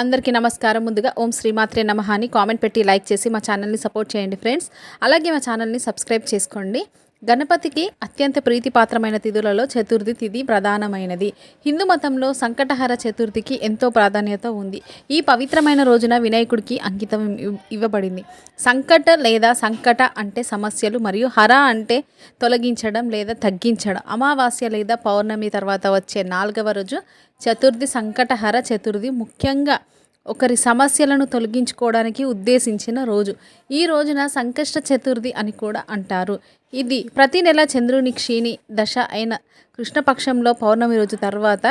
అందరికీ నమస్కారం. ముందుగా ఓం శ్రీమాత్రే నమః అని కామెంట్ పెట్టి లైక్ చేసి మా ఛానల్ని సపోర్ట్ చేయండి ఫ్రెండ్స్. అలాగే మా ఛానల్ని సబ్స్క్రైబ్ చేసుకోండి. గణపతికి అత్యంత ప్రీతిపాత్రమైన తిథులలో చతుర్థి తిథి ప్రధానమైనది. హిందూ మతంలో సంకటహర చతుర్థికి ఎంతో ప్రాధాన్యత ఉంది. ఈ పవిత్రమైన రోజున వినాయకుడికి అంకితం ఇవ్- ఇవ్వబడింది. సంకట లేదా సంకట అంటే సమస్యలు మరియు హర అంటే తొలగించడం లేదా తగ్గించడం అమావాస్య లేదా పౌర్ణమి తర్వాత వచ్చే నాలుగవ రోజు చతుర్థి సంకటహర చతుర్థి ముఖ్యంగా ఒకరి సమస్యలను తొలగించుకోవడానికి ఉద్దేశించిన రోజు. ఈ రోజున సంకష్ట చతుర్థి అని కూడా అంటారు. ఇది ప్రతి నెల చంద్రుని క్షీణి దశ అయిన కృష్ణపక్షంలో పౌర్ణమి రోజు తర్వాత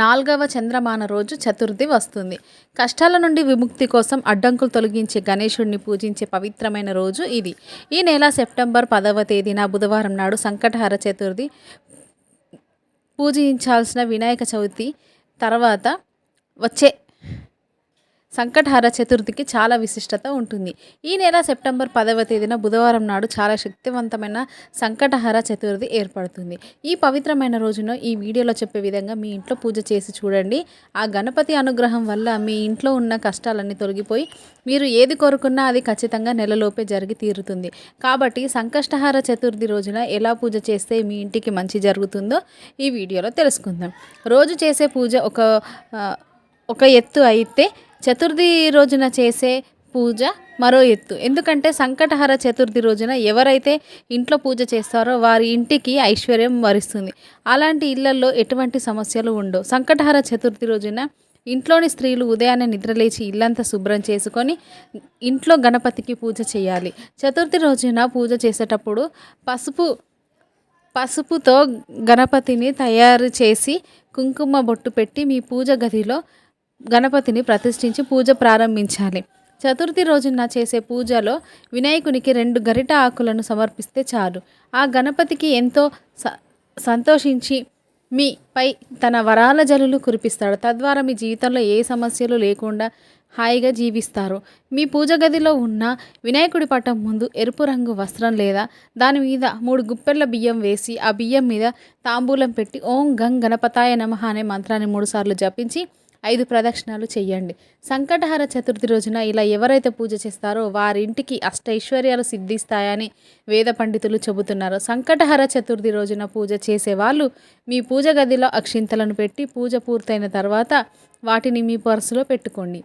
నాలుగవ చంద్రమాన రోజు చతుర్థి వస్తుంది. కష్టాల నుండి విముక్తి కోసం అడ్డంకులు తొలగించే గణేశుడిని పూజించే పవిత్రమైన రోజు ఇది. ఈ నెల సెప్టెంబర్ పదవ తేదీన బుధవారం నాడు సంకటహర చతుర్థి పూజించాల్సిన వినాయక చవితి తర్వాత వచ్చే సంకటహర చతుర్థికి చాలా విశిష్టత ఉంటుంది. ఈ నెల సెప్టెంబర్ పదవ తేదీన బుధవారం నాడు చాలా శక్తివంతమైన సంకటహార చతుర్థి ఏర్పడుతుంది. ఈ పవిత్రమైన రోజున ఈ వీడియోలో చెప్పే విధంగా మీ ఇంట్లో పూజ చేసి చూడండి. ఆ గణపతి అనుగ్రహం వల్ల మీ ఇంట్లో ఉన్న కష్టాలన్నీ తొలగిపోయి మీరు ఏది కోరుకున్నా అది ఖచ్చితంగా నెలలోపే జరిగి తీరుతుంది. కాబట్టి సంకష్టహార చతుర్థి రోజున ఎలా పూజ చేస్తే మీ ఇంటికి మంచి జరుగుతుందో ఈ వీడియోలో తెలుసుకుందాం. రోజు చేసే పూజ ఒక ఒక ఎత్తు అయితే చతుర్థి రోజున చేసే పూజ మరో ఎత్తు. ఎందుకంటే సంకటహర చతుర్థి రోజున ఎవరైతే ఇంట్లో పూజ చేస్తారో వారి ఇంటికి ఐశ్వర్యం వరిస్తుంది. అలాంటి ఇళ్ళలో ఎటువంటి సమస్యలు ఉండవు. సంకటహర చతుర్థి రోజున ఇంట్లోని స్త్రీలు ఉదయాన్నే నిద్రలేచి ఇల్లంతా శుభ్రం చేసుకొని ఇంట్లో గణపతికి పూజ చేయాలి. చతుర్థి రోజున పూజ చేసేటప్పుడు పసుపు పసుపుతో గణపతిని తయారు చేసి కుంకుమ బొట్టు పెట్టి మీ పూజ గదిలో గణపతిని ప్రతిష్ఠించి పూజ ప్రారంభించాలి. చతుర్థి రోజున చేసే పూజలో వినాయకునికి రెండు గరిట ఆకులను సమర్పిస్తే చాలు. ఆ గణపతికి ఎంతో స సంతోషించి మీపై తన వరాల జలులు కురిపిస్తాడు. తద్వారా మీ జీవితంలో ఏ సమస్యలు లేకుండా హాయిగా జీవిస్తారు. మీ పూజ గదిలో ఉన్న వినాయకుడి పటం ముందు ఎరుపు రంగు వస్త్రం లేదా దాని మీద మూడు గుప్పెళ్ళ బియ్యం వేసి ఆ బియ్యం మీద తాంబూలం పెట్టి ఓం గంగ్ గణపతాయ నమ అనే మంత్రాన్ని మూడుసార్లు జపించి ఐదు ప్రదక్షిణాలు చేయండి సంకటహర చతుర్థి రోజున ఇలా ఎవరైతే పూజ చేస్తారో వారి ఇంటికి అష్టైశ్వర్యాలు సిద్ధిస్తాయని వేద పండితులు చెబుతున్నారు. సంకటహర చతుర్థి రోజున పూజ చేసే వాళ్ళు మీ పూజ గదిలో అక్షింతలను పెట్టి పూజ పూర్తయిన తర్వాత వాటిని మీ పర్సులో పెట్టుకోండి.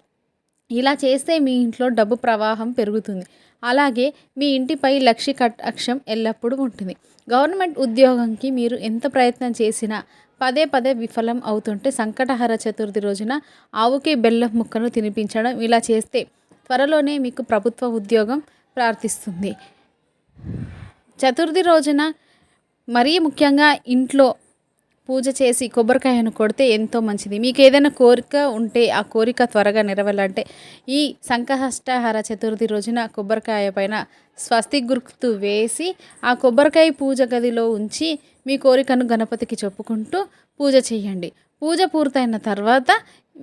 ఇలా చేస్తే మీ ఇంట్లో డబ్బు ప్రవాహం పెరుగుతుంది. అలాగే మీ ఇంటిపై లక్ష్య కటాక్షం ఎల్లప్పుడూ ఉంటుంది. గవర్నమెంట్ ఉద్యోగంకి మీరు ఎంత ప్రయత్నం చేసినా పదే పదే విఫలం అవుతుంటే సంకటహర చతుర్థి రోజున ఆవుకి బెల్లం ముక్కను తినిపించడం ఇలా చేస్తే త్వరలోనే మీకు ప్రభుత్వ ఉద్యోగం ప్రార్థిస్తుంది చతుర్థి రోజున మరీ ముఖ్యంగా ఇంట్లో పూజ చేసి కొబ్బరికాయను కొడితే ఎంతో మంచిది. మీకు ఏదైనా కోరిక ఉంటే ఆ కోరిక త్వరగా నెరవేరాలంటే ఈ సంకష్టహార చతుర్థి రోజున కొబ్బరికాయ పైన స్వస్తి గుర్తు వేసి ఆ కొబ్బరికాయ పూజ గదిలో ఉంచి మీ కోరికను గణపతికి చెప్పుకుంటూ పూజ చేయండి. పూజ పూర్తయిన తర్వాత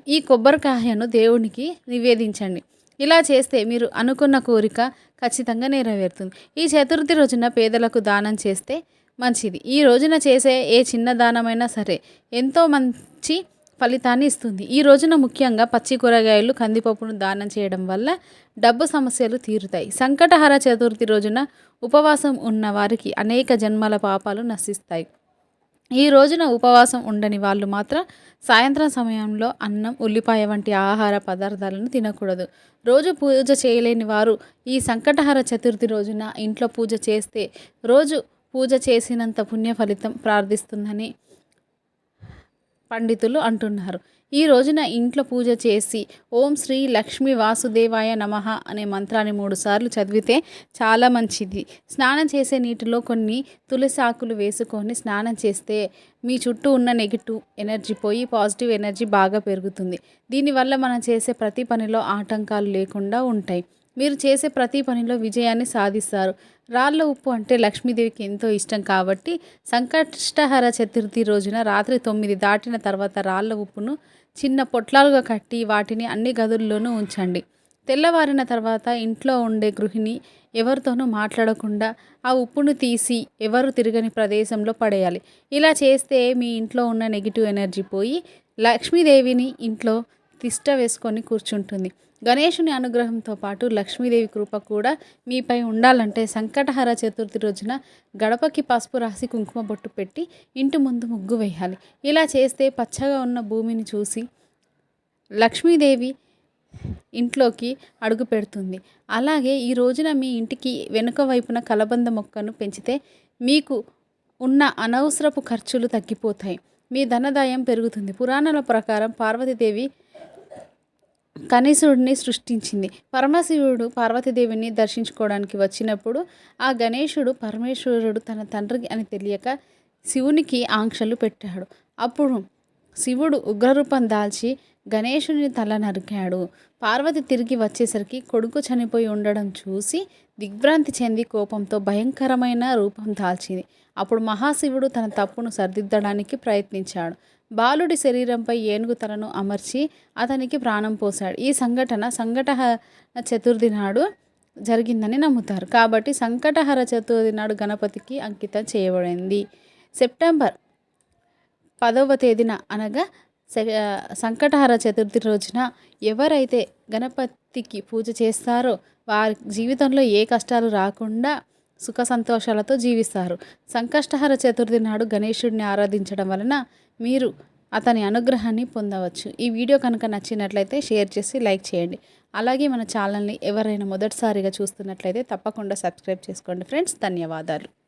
ఈ కొబ్బరికాయను దేవునికి నివేదించండి. ఇలా చేస్తే మీరు అనుకున్న కోరిక ఖచ్చితంగా నెరవేరుతుంది. ఈ చతుర్థి రోజున పేదలకు దానం చేస్తే మంచిది. ఈ రోజున చేసే ఏ చిన్న దానమైనా సరే ఎంతో మంచి ఫలితాన్ని ఇస్తుంది. ఈ రోజున ముఖ్యంగా పచ్చి కూరగాయలు కందిపప్పును దానం చేయడం వల్ల డబ్బు సమస్యలు తీరుతాయి. సంకటహర చతుర్థి రోజున ఉపవాసం ఉన్న వారికి అనేక జన్మల పాపాలు నశిస్తాయి. ఈ రోజున ఉపవాసం ఉండని వాళ్ళు మాత్రం సాయంత్రం సమయంలో అన్నం ఉల్లిపాయ వంటి ఆహార పదార్థాలను తినకూడదు. రోజు పూజ చేయలేని వారు ఈ సంకటహర చతుర్థి రోజున ఇంట్లో పూజ చేస్తే రోజు పూజ చేసినంత పుణ్య ఫలితం ప్రార్థిస్తుందని పండితులు అంటున్నారు. ఈ రోజున ఇంట్లో పూజ చేసి ఓం శ్రీ లక్ష్మి వాసుదేవాయ నమః అనే మంత్రాన్ని మూడుసార్లు చదివితే చాలా మంచిది. స్నానం చేసే నీటిలో కొన్ని తులసి ఆకులు వేసుకొని స్నానం చేస్తే మీ చుట్టూ ఉన్న నెగిటివ్ ఎనర్జీ పోయి పాజిటివ్ ఎనర్జీ బాగా పెరుగుతుంది. దీనివల్ల మనం చేసే ప్రతి పనిలో ఆటంకాలు లేకుండా ఉంటాయి. మీరు చేసే ప్రతి పనిలో విజయాన్ని సాధిస్తారు. రాళ్ళ ఉప్పు అంటే లక్ష్మీదేవికి ఎంతో ఇష్టం కాబట్టి సంకష్టహర చతుర్థి రోజున రాత్రి తొమ్మిది దాటిన తర్వాత రాళ్ళ ఉప్పును చిన్న పొట్లాలుగా కట్టి వాటిని అన్ని గదుల్లోనూ ఉంచండి. తెల్లవారిన తర్వాత ఇంట్లో ఉండే గృహిణి ఎవరితోనూ మాట్లాడకుండా ఆ ఉప్పును తీసి ఎవరు తిరగని ప్రదేశంలో పడేయాలి. ఇలా చేస్తే మీ ఇంట్లో ఉన్న నెగిటివ్ ఎనర్జీ పోయి లక్ష్మీదేవిని ఇంట్లో తిష్ట వేసుకొని కూర్చుంటుంది. గణేషుని అనుగ్రహంతో పాటు లక్ష్మీదేవి కృప కూడా మీపై ఉండాలంటే సంకటహర చతుర్థి రోజున గడపకి పసుపు రాసి కుంకుమ బొట్టు పెట్టి ఇంటి ముందు ముగ్గు వేయాలి. ఇలా చేస్తే పచ్చగా ఉన్న భూమిని చూసి లక్ష్మీదేవి ఇంట్లోకి అడుగు పెడుతుంది. అలాగే ఈ రోజున మీ ఇంటికి వెనుక వైపున కలబంద మొక్కను పెంచితే మీకు ఉన్న అనవసరపు ఖర్చులు తగ్గిపోతాయి. మీ ధనదాయం పెరుగుతుంది. పురాణాల ప్రకారం పార్వతీదేవి కనీసుడిని సృష్టించింది. పరమశివుడు పార్వతీదేవిని దర్శించుకోవడానికి వచ్చినప్పుడు ఆ గణేశుడు పరమేశ్వరుడు తన తండ్రికి అని తెలియక శివునికి ఆంక్షలు పెట్టాడు. అప్పుడు శివుడు ఉగ్రరూపం దాల్చి గణేశుని తల నరికాడు. పార్వతి తిరిగి వచ్చేసరికి కొడుకు చనిపోయి ఉండడం చూసి దిగ్భ్రాంతి చెంది కోపంతో భయంకరమైన రూపం దాల్చింది. అప్పుడు మహాశివుడు తన తప్పును సరిదిద్దడానికి ప్రయత్నించాడు. బాలుడి శరీరంపై ఏనుగు తలను అమర్చి అతనికి ప్రాణం పోశాడు. ఈ సంఘటన సంకటహర చతుర్థి నాడు జరిగిందని నమ్ముతారు. కాబట్టి సంకటహర చతుర్థి నాడు గణపతికి అంకితం చేయబడింది. సెప్టెంబర్ పదవ తేదీన అనగా సె- సంకటహర చతుర్థి రోజున ఎవరైతే గణపతికి పూజ చేస్తారో వారి జీవితంలో ఏ కష్టాలు రాకుండా సుఖ సంతోషాలతో జీవిస్తారు. సంకష్టహర చతుర్థి నాడు గణేశుడిని ఆరాధించడం వలన మీరు అతని అనుగ్రహాన్ని పొందవచ్చు. ఈ వీడియో కనుక నచ్చినట్లయితే షేర్ చేసి లైక్ చేయండి. అలాగే మన ఛానల్ని ఎవరైనా మొదటిసారిగా చూస్తున్నట్లయితే తప్పకుండా సబ్స్క్రైబ్ చేసుకోండి ఫ్రెండ్స్. ధన్యవాదాలు.